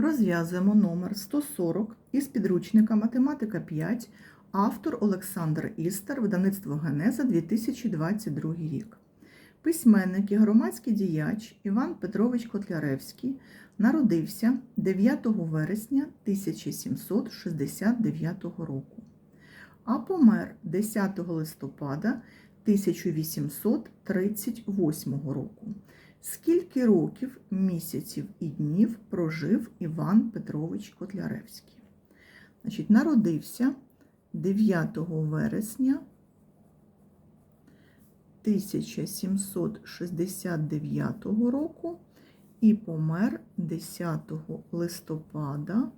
Розв'язуємо номер 140 із підручника Математика 5, автор Олександр Істер, видавництво Генеза 2022 рік. Письменник і громадський діяч Іван Петрович Котляревський народився 9 вересня 1769 року, а помер 10 листопада 1838 року. Скільки років, місяців і днів прожив Іван Петрович Котляревський? Значить, народився 9 вересня 1769 року і помер 10 листопада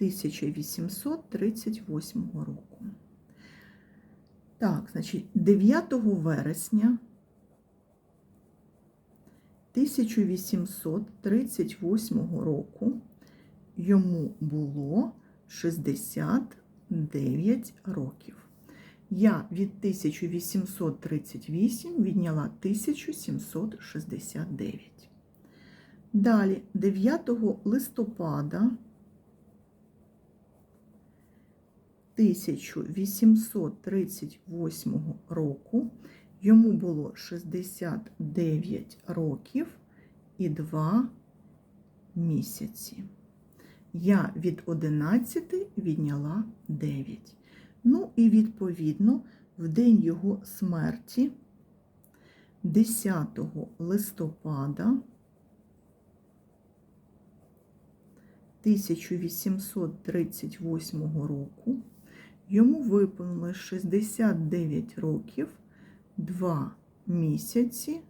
1838 року. Так, значить, 9 вересня 1838 року йому було 69 років. Я від 1838 відняла 1769. Далі, 9 листопада 1838 року йому було 69 років і 2 місяці. Я від 11 відняла 9. Ну і відповідно, в день його смерті, 10 листопада 1838 року, йому виповнилось 69 років, 2 місяці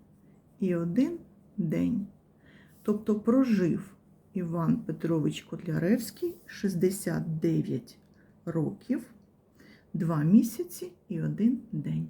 і 1 день. Тобто прожив Іван Петрович Котляревський 69 років, 2 місяці і 1 день.